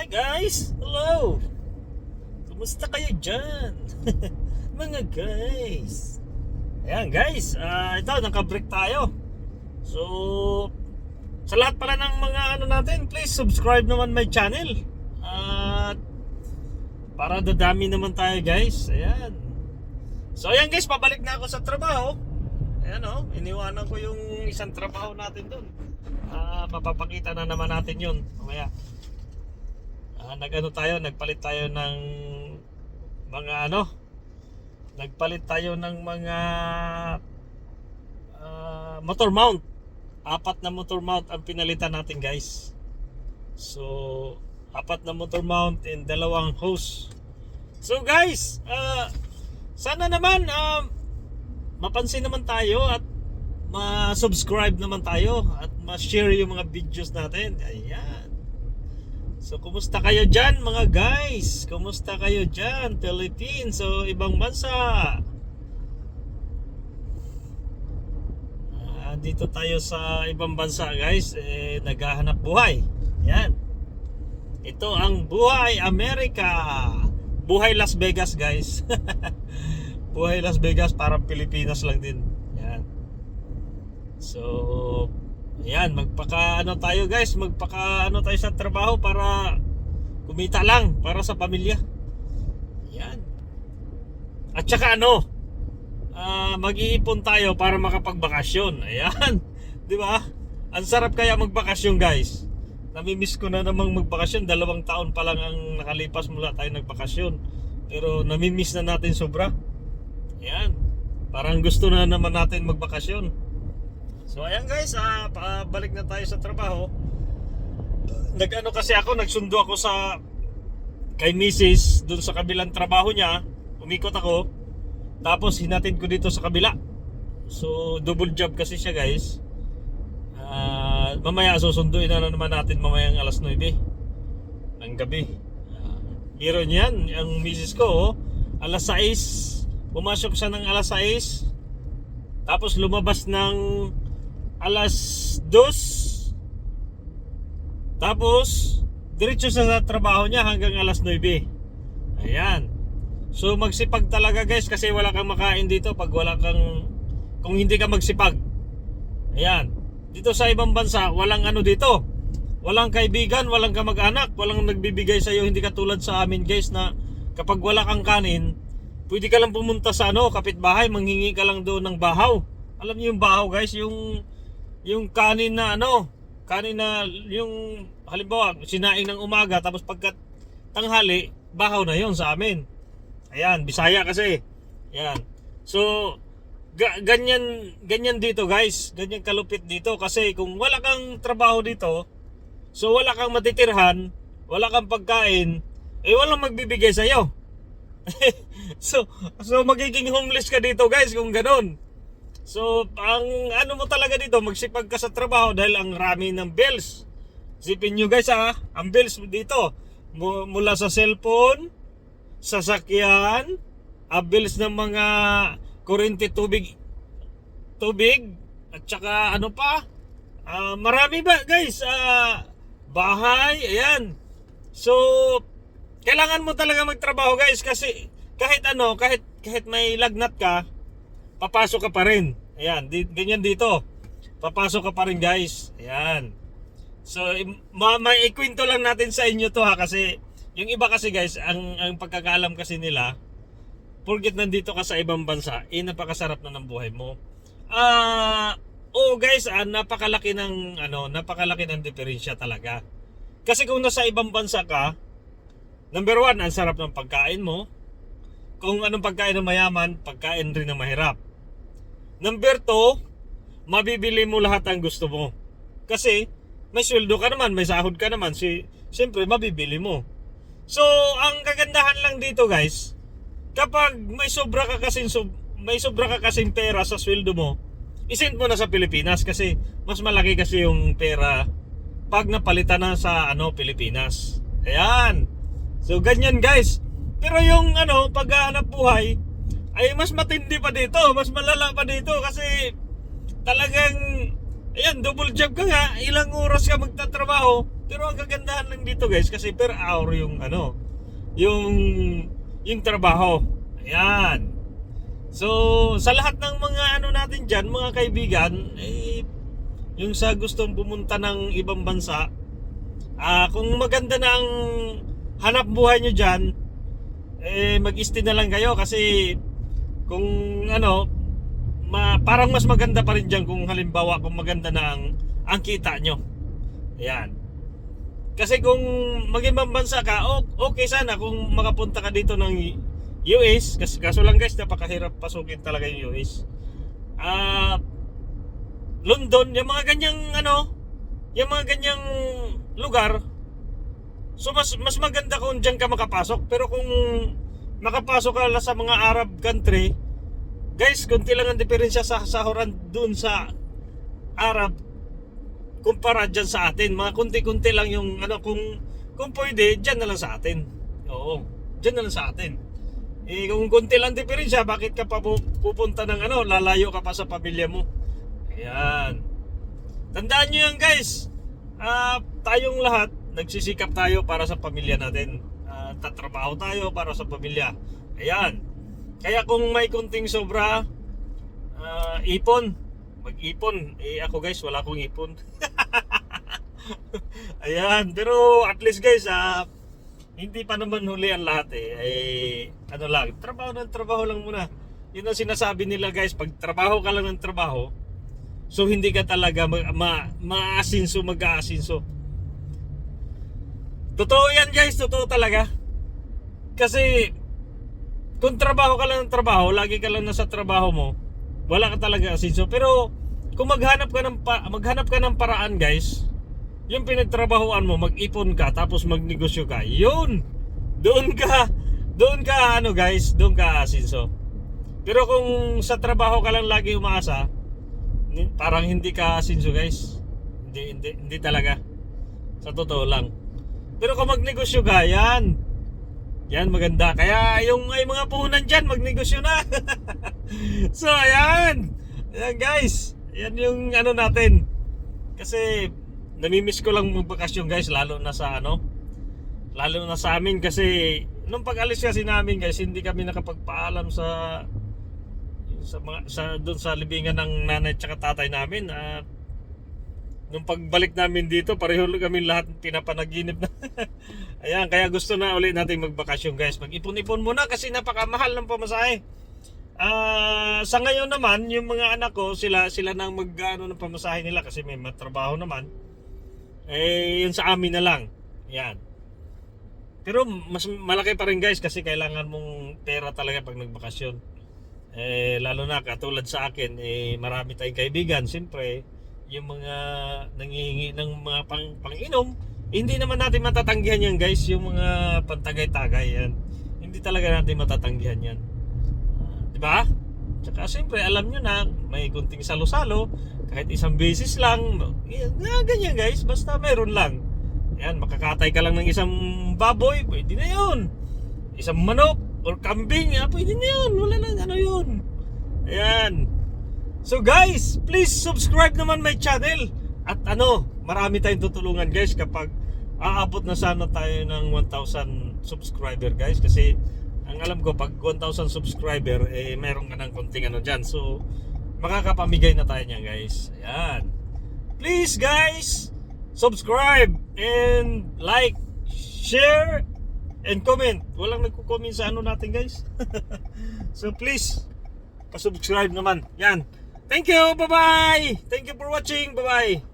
Hi guys! Hello! Kumusta kayo dyan? Mga guys! Ayan guys, ah, ito naka-break tayo. So, sa lahat pala ng mga ano natin, please subscribe naman my channel. At para dadami naman tayo guys. Ayan. So ayan guys, pabalik na ako sa trabaho. Ayan o, iniwanan ko yung isang trabaho natin doon. Ah, mapapakita na naman natin yun. Mamaya. Ah, nag-ano tayo, nagpalit tayo ng mga ano, nagpalit tayo ng mga ah, motor mount. Apat na motor mount ang pinalitan natin, guys. So, apat na motor mount and dalawang hose. So, guys, ah, sana naman ah, mapansin naman tayo at ma-subscribe naman tayo at ma-share yung mga videos natin. Ayan. So, kumusta kayo dyan mga guys? Kumusta kayo dyan? Philippines o ibang bansa? Ah, dito tayo sa ibang bansa guys, eh, naghahanap buhay. Yan. Ito ang Buhay Amerika. Buhay Las Vegas guys. buhay Las Vegas parang Pilipinas lang din. Yan. So, Ayan, magpaka ano tayo guys, magpaka ano tayo sa trabaho para kumita lang para sa pamilya. Ayan. At saka ano, ah, mag-iipon tayo para makapagbakasyon. Ayan. 'Di ba? Ang sarap kaya magbakasyon guys. Namimiss ko na namang magbakasyon. Dalawang taon pa lang ang nakalipas mula tayo nagbakasyon. Pero namimiss na natin sobra. Ayan. Parang gusto na naman natin magbakasyon. So ayan guys, ah, pabalik na tayo sa trabaho. Nag-ano kasi ako, nagsundo ako sa kay Mrs. dun sa kabilang trabaho niya. Umikot ako. Tapos hinatid ko dito sa kabila. So double job kasi siya guys. Ah, mamaya susunduin na naman natin mamayang alas 9 ng gabi. Ah, Hero niyan, ang Mrs. ko, oh, alas 6, pumasok siya ng alas 6, tapos lumabas ng alas 2. Tapos, diretso sa sa trabaho niya hanggang alas 9. Ayan. So magsipag talaga guys kasi wala kang makain dito pag wala kang kung hindi ka magsipag. Ayan. Dito sa ibang bansa, walang ano dito. Walang kaibigan, walang kamag-anak, walang nagbibigay sa iyo hindi katulad sa amin guys na kapag wala kang kanin, pwede ka lang pumunta sa ano, kapitbahay, manghingi ka lang doon ng bahaw. Alam niyo yung bahaw guys, yung yung kanin na ano, kanin na yung halimbawa sinaing ng umaga tapos pagkat tanghali, bahaw na yon sa amin. Ayan, Bisaya kasi. Ayan. So, ga- ganyan ganyan dito guys, ganyan kalupit dito kasi kung wala kang trabaho dito, so wala kang matitirhan, wala kang pagkain, eh walang magbibigay sa iyo. so, so magiging homeless ka dito guys kung ganun. So, ang ano mo talaga dito, magsipag ka sa trabaho dahil ang rami ng bills. Sipin nyo guys ha, ang bills dito, mu- mula sa cellphone, sasakyan, ang bills ng mga kuryente tubig, tubig, at saka ano pa, ah, marami ba guys, Ah, bahay, ayan. So, kailangan mo talaga magtrabaho guys kasi kahit ano, kahit kahit may lagnat ka, papasok ka pa rin. Ayan, di, ganyan dito. Papasok ka pa rin guys. Ayan. So, ma may ikwento lang natin sa inyo to ha kasi yung iba kasi guys, ang, ang pagkakaalam kasi nila, porket nandito ka sa ibang bansa, eh napakasarap na ng buhay mo. Ah, oh guys, ah, napakalaki ng ano, napakalaki ng diferensya talaga. Kasi kung nasa ibang bansa ka, number one, ang sarap ng pagkain mo. Kung anong pagkain ng mayaman, pagkain rin ng mahirap. Number two, mabibili mo lahat ang gusto mo. Kasi, may sweldo ka naman, may sahod ka naman, si, siyempre, mabibili mo. So, ang kagandahan lang dito guys, kapag may sobra ka sob- may sobra ka kasing pera sa sweldo mo, isend mo na sa Pilipinas kasi mas malaki kasi yung pera pag napalitan na sa ano Pilipinas. Ayan. So ganyan guys. Pero yung ano paghahanap buhay ay mas matindi pa dito, mas malala pa dito kasi talagang ayan double job ka nga, ilang oras ka magtatrabaho Pero ang kagandahan lang dito guys kasi per hour yung ano, yung yung trabaho. Ayan. So, sa lahat ng mga ano natin diyan, mga kaibigan, eh yung sa gustong pumunta ng ibang bansa, ah kung maganda na ang hanap buhay nyo diyan, eh mag-stay na lang kayo kasi kung ano, ma, parang mas maganda pa rin diyan kung halimbawa kung maganda na ang, ang kita nyo. Ayan. Kasi kung maging bansa ka, okay sana kung makapunta ka dito ng US. Kasi kaso lang guys, napakahirap pasukin talaga yung US. Ah, London, yung mga ganyang ano, yung mga ganyang lugar. So mas mas maganda kung diyan ka makapasok. Pero kung makapasok ka lang sa mga Arab country, guys, kunti lang ang diferensya sa sahuran dun sa Arab kumpara dyan sa atin. Mga kunti-kunti lang yung ano kung kung pwede, dyan na lang sa atin. Oo, dyan na lang sa atin. Eh kung kunti lang diferensya, bakit ka pa pu- pupunta ng ano, lalayo ka pa sa pamilya mo? Ayan. Tandaan nyo yan guys. Ah, tayong lahat, nagsisikap tayo para sa pamilya natin. Ah, tatrabaho tayo para sa pamilya. Ayan. Kaya kung may kunting sobra, ah, ipon. Mag-ipon. Eh ako guys, wala akong ipon. Ayan. Pero at least guys, ah, hindi pa naman huli ang lahat eh. Eh, ano lang, trabaho ng trabaho lang muna. Yun ang sinasabi nila guys, pag trabaho ka lang ng trabaho, so hindi ka talaga ma, ma, maasinso, mag-aasinso. Totoo yan guys, totoo talaga. Kasi, kung trabaho ka lang ng trabaho, lagi ka lang nasa trabaho mo, wala ka talaga asinso. Pero, kung maghanap ka ng, pa, maghanap ka ng paraan guys, yung pinagtrabahoan mo, mag-ipon ka, tapos magnegosyo ka, yun! Doon ka, doon ka, ano guys, doon ka asinso. Pero kung sa trabaho ka lang lagi umaasa, parang hindi ka asinso guys. Hindi, hindi, hindi talaga. Sa totoo lang. Pero kung magnegosyo ka, yan. Yan, maganda. Kaya yung may mga puhunan dyan, magnegosyo na. so, ayan. Ayan guys. Yan yung ano natin. Kasi, namimiss ko lang magbakasyon guys, lalo na sa ano. Lalo na sa amin kasi, nung pag-alis kasi namin guys, hindi kami nakapagpaalam sa sa mga sa doon sa libingan ng nanay at tatay namin at nung pagbalik namin dito pareho kami lahat pinapanaginip na. Ayan kaya gusto na ulit natin magbakasyon guys. Mag-ipon-ipon muna kasi napakamahal ng pamasahe. Ah, sa ngayon naman yung mga anak ko sila sila nang mag-ano ng pamasahe nila kasi may matrabaho naman. Eh yun sa amin na lang. Yan pero mas malaki pa rin guys kasi kailangan mong pera talaga pag nagbakasyon. Eh lalo na katulad sa akin eh marami tayong kaibigan siyempre yung mga nangihingi ng mga pang panginom hindi naman natin matatanggihan yan guys yung mga pantagay-tagay yan hindi talaga natin matatanggihan yan Ah, di ba tsaka siyempre alam nyo na may kunting salo-salo kahit isang beses lang yan, ganyan guys basta meron lang yan makakatay ka lang ng isang baboy pwede na yun isang manok or kambing, ah, pwede na yun. Wala na, ano yun. Ayan. So guys, please subscribe naman my channel. At ano, marami tayong tutulungan guys kapag aabot na sana tayo ng 1,000 subscriber guys. Kasi ang alam ko, pag 1,000 subscriber, eh meron ka ng konting ano dyan. So, makakapamigay na tayo niyan guys. Ayan. Please guys, subscribe and like, share, and comment. Walang nagko-comment sa ano natin guys. so please, pa-subscribe naman. Yan. Thank you. Bye-bye. Thank you for watching. Bye-bye.